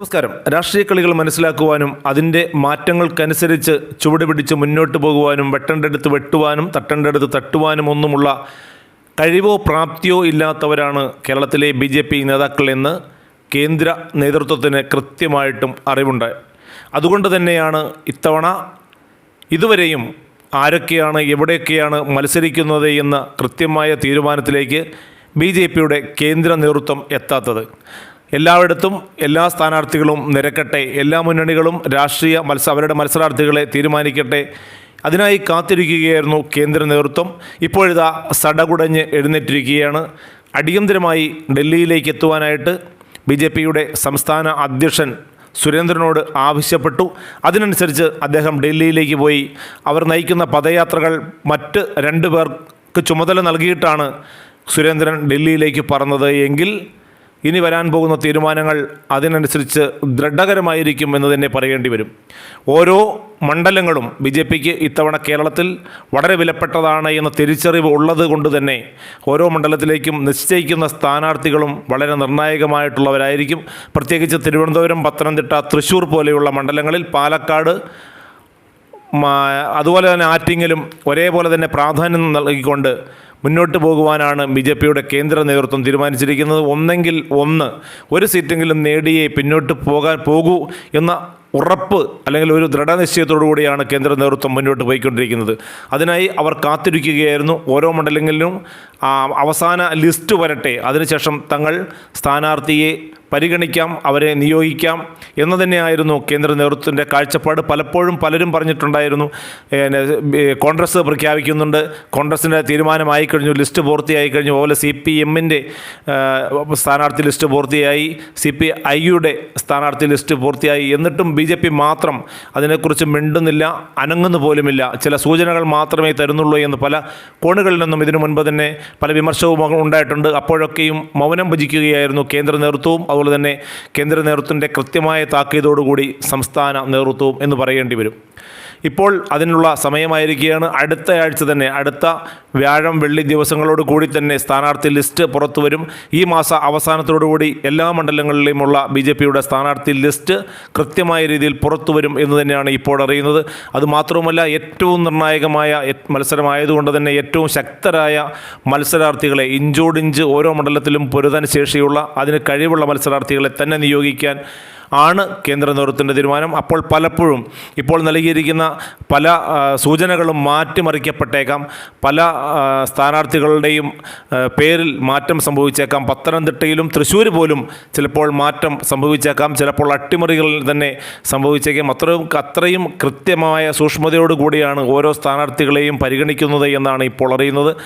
നമസ്കാരം. രാഷ്ട്രീയ കളികൾ മനസ്സിലാക്കുവാനും അതിന്റെ മാറ്റങ്ങൾക്കനുസരിച്ച് ചുവട് പിടിച്ച് മുന്നോട്ട് പോകുവാനും വെട്ടേണ്ടടുത്ത് വെട്ടുവാനും തട്ടേണ്ടടുത്ത് തട്ടുവാനും ഒന്നുമുള്ള കഴിവോ പ്രാപ്തിയോ ഇല്ലാത്തവരാണ് കേരളത്തിലെ ബി ജെ പി നേതാക്കളെന്ന് കേന്ദ്ര നേതൃത്വത്തിന് കൃത്യമായിട്ടും അറിവുണ്ട് അതുകൊണ്ട് തന്നെയാണ് ഇത്തവണ ഇതുവരെയും ആരൊക്കെയാണ് എവിടെയൊക്കെയാണ് മത്സരിക്കുന്നത് എന്ന കൃത്യമായ തീരുമാനത്തിലേക്ക് ബി ജെ പിയുടെ കേന്ദ്ര നേതൃത്വം എത്താത്തത്. എല്ലായിടത്തും എല്ലാ സ്ഥാനാർത്ഥികളും നിരക്കട്ടെ എല്ലാ മുന്നണികളും രാഷ്ട്രീയ മത്സ അവരുടെ മത്സരാർത്ഥികളെ തീരുമാനിക്കട്ടെ. അതിനായി കാത്തിരിക്കുകയായിരുന്നു കേന്ദ്ര നേതൃത്വം. ഇപ്പോഴിതാ സടകുടഞ്ഞ് എഴുന്നേറ്റിരിക്കുകയാണ്. അടിയന്തരമായി ഡൽഹിയിലേക്ക് എത്തുവാനായിട്ട് ബി ജെ പിയുടെ സംസ്ഥാന അധ്യക്ഷൻ സുരേന്ദ്രനോട് ആവശ്യപ്പെട്ടു. അതിനനുസരിച്ച് അദ്ദേഹം ഡൽഹിയിലേക്ക് പോയി. അവർ നയിക്കുന്ന പദയാത്രകൾ മറ്റ് രണ്ട് പേർക്ക് ചുമതല നൽകിയിട്ടാണ് സുരേന്ദ്രൻ ഡൽഹിയിലേക്ക് പറഞ്ഞത് എങ്കിൽ ഇനി വരാൻ പോകുന്ന തീരുമാനങ്ങൾ അതിനനുസരിച്ച് ദൃഢകരമായിരിക്കും എന്ന് തന്നെ പറയേണ്ടി വരും. ഓരോ മണ്ഡലങ്ങളും ബി ജെ പിക്ക് ഇത്തവണ കേരളത്തിൽ വളരെ വിലപ്പെട്ടതാണ് എന്ന തിരിച്ചറിവ് ഉള്ളത് കൊണ്ട് തന്നെ ഓരോ മണ്ഡലത്തിലേക്കും നിശ്ചയിക്കുന്ന സ്ഥാനാർത്ഥികളും വളരെ നിർണായകമായിട്ടുള്ളവരായിരിക്കും. പ്രത്യേകിച്ച് തിരുവനന്തപുരം പത്തനംതിട്ട തൃശ്ശൂർ പോലെയുള്ള മണ്ഡലങ്ങളിൽ പാലക്കാട് അതുപോലെ തന്നെ ആറ്റിങ്ങലും ഒരേപോലെ തന്നെ പ്രാധാന്യം നൽകിക്കൊണ്ട് മുന്നോട്ട് പോകുവാനാണ് ബി ജെ പിയുടെ കേന്ദ്ര നേതൃത്വം തീരുമാനിച്ചിരിക്കുന്നത്. ഒന്നെങ്കിൽ ഒന്ന് ഒരു സീറ്റെങ്കിലും നേടിയേ പിന്നോട്ട് പോകാൻ പോകൂ എന്ന ഉറപ്പ് അല്ലെങ്കിൽ ഒരു ദൃഢനിശ്ചയത്തോടു കൂടിയാണ് കേന്ദ്ര നേതൃത്വം മുന്നോട്ട് പോയിക്കൊണ്ടിരിക്കുന്നത്. അതിനായി അവർ കാത്തിരിക്കുകയായിരുന്നു. ഓരോ മണ്ഡലങ്ങളിലും അവസാന ലിസ്റ്റ് വരട്ടെ. അതിനുശേഷം തങ്ങൾ സ്ഥാനാർത്ഥിയെ പരിഗണിക്കാം അവരെ നിയോഗിക്കാം എന്ന് തന്നെയായിരുന്നു കേന്ദ്ര നേതൃത്വത്തിന്റെ കാഴ്ചപ്പാട്. പലപ്പോഴും പലരും പറഞ്ഞിട്ടുണ്ടായിരുന്നു കോൺഗ്രസ് പ്രഖ്യാപിക്കുന്നുണ്ട് കോൺഗ്രസിന്റെ തീരുമാനമായി കഴിഞ്ഞു ലിസ്റ്റ് പൂർത്തിയായി കഴിഞ്ഞു. അതുപോലെ സി പി എമ്മിന്റെ സ്ഥാനാർത്ഥി ലിസ്റ്റ് പൂർത്തിയായി സി പി ഐയുടെ സ്ഥാനാർത്ഥി ലിസ്റ്റ് പൂർത്തിയായി. എന്നിട്ടും ബി ജെ പി മാത്രം അതിനെക്കുറിച്ച് മിണ്ടുന്നില്ല അനങ്ങുന്നു പോലുമില്ല. ചില സൂചനകൾ മാത്രമേ തരുന്നുള്ളൂ എന്ന് പല കോണുകളിൽ നിന്നും ഇതിനു മുൻപ് തന്നെ പല വിമർശവും ഉണ്ടായിട്ടുണ്ട്. അപ്പോഴൊക്കെയും മൗനം ഭജിക്കുകയായിരുന്നു കേന്ദ്ര നേതൃത്വവും അതുപോലെ തന്നെ കേന്ദ്ര നേതൃത്വത്തിന്റെ കൃത്യമായ താക്കീതോടുകൂടി സംസ്ഥാന നേതൃത്വവും എന്ന് പറയേണ്ടി വരും. ഇപ്പോൾ അതിനുള്ള സമയമായിരിക്കുകയാണ്. അടുത്ത ആഴ്ച തന്നെ അടുത്ത വ്യാഴം വെള്ളി ദിവസങ്ങളോട് കൂടി തന്നെ സ്ഥാനാർത്ഥി ലിസ്റ്റ് പുറത്തു വരും. ഈ മാസ അവസാനത്തോടു കൂടി എല്ലാ മണ്ഡലങ്ങളിലുമുള്ള ബി ജെ പിയുടെ സ്ഥാനാർത്ഥി ലിസ്റ്റ് കൃത്യമായ രീതിയിൽ പുറത്തു വരും എന്ന് തന്നെയാണ് ഇപ്പോൾ അറിയുന്നത്. അതുമാത്രവുമല്ല ഏറ്റവും നിർണായകമായ മത്സരമായതുകൊണ്ട് തന്നെ ഏറ്റവും ശക്തരായ മത്സരാർത്ഥികളെ ഇഞ്ചോടിഞ്ച് ഓരോ മണ്ഡലത്തിലും പൊരുതാൻ ശേഷിയുള്ള അതിന് കഴിവുള്ള മത്സരാർത്ഥികളെ തന്നെ നിയോഗിക്കാൻ ആണ് കേന്ദ്ര നേതൃത്വത്തിന്റെ തീരുമാനം. അപ്പോൾ പലപ്പോഴും ഇപ്പോൾ നൽകിയിരിക്കുന്ന പല സൂചനകളും മാറ്റിമറിക്കപ്പെട്ടേക്കാം. പല സ്ഥാനാർത്ഥികളുടെയും പേരിൽ മാറ്റം സംഭവിച്ചേക്കാം. പത്തനംതിട്ടയിലും തൃശ്ശൂർ പോലും ചിലപ്പോൾ മാറ്റം സംഭവിച്ചേക്കാം. ചിലപ്പോൾ അട്ടിമറികളിൽ തന്നെ സംഭവിച്ചേക്കാം. അത്രയും അത്രയും കൃത്യമായ സൂക്ഷ്മതയോടുകൂടിയാണ് ഓരോ സ്ഥാനാർത്ഥികളെയും പരിഗണിക്കുന്നത് എന്നാണ് ഇപ്പോൾ അറിയുന്നത്.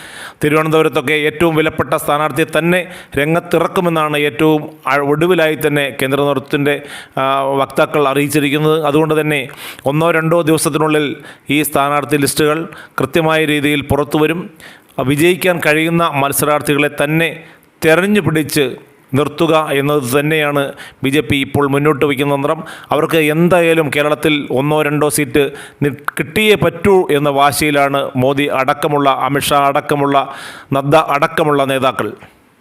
തിരുവനന്തപുരത്തൊക്കെ ഏറ്റവും വിലപ്പെട്ട സ്ഥാനാർത്ഥിയെ തന്നെ രംഗത്തിറക്കുമെന്നാണ് ഏറ്റവും ഒടുവിലായി തന്നെ കേന്ദ്ര നേതൃത്വത്തിന്റെ വക്താക്കൾ അറിയിച്ചിരിക്കുന്നത്. അതുകൊണ്ട് തന്നെ ഒന്നോ രണ്ടോ ദിവസത്തിനുള്ളിൽ ഈ സ്ഥാനാർത്ഥി ലിസ്റ്റുകൾ കൃത്യമായ രീതിയിൽ പുറത്തുവരും വിജയിക്കാൻ കഴിയുന്ന മത്സരാർത്ഥികളെ തന്നെ തെരഞ്ഞു പിടിച്ച് നിർത്തുക എന്നത് തന്നെയാണ് ബി ജെ പി ഇപ്പോൾ മുന്നോട്ട് വയ്ക്കുന്ന തന്ത്രം. അവർക്ക് എന്തായാലും കേരളത്തിൽ ഒന്നോ രണ്ടോ സീറ്റ് കിട്ടിയേ പറ്റൂ എന്ന വാശിയിലാണ് മോദി അടക്കമുള്ള അമിത്ഷാ അടക്കമുള്ള നദ്ദ അടക്കമുള്ള നേതാക്കൾ.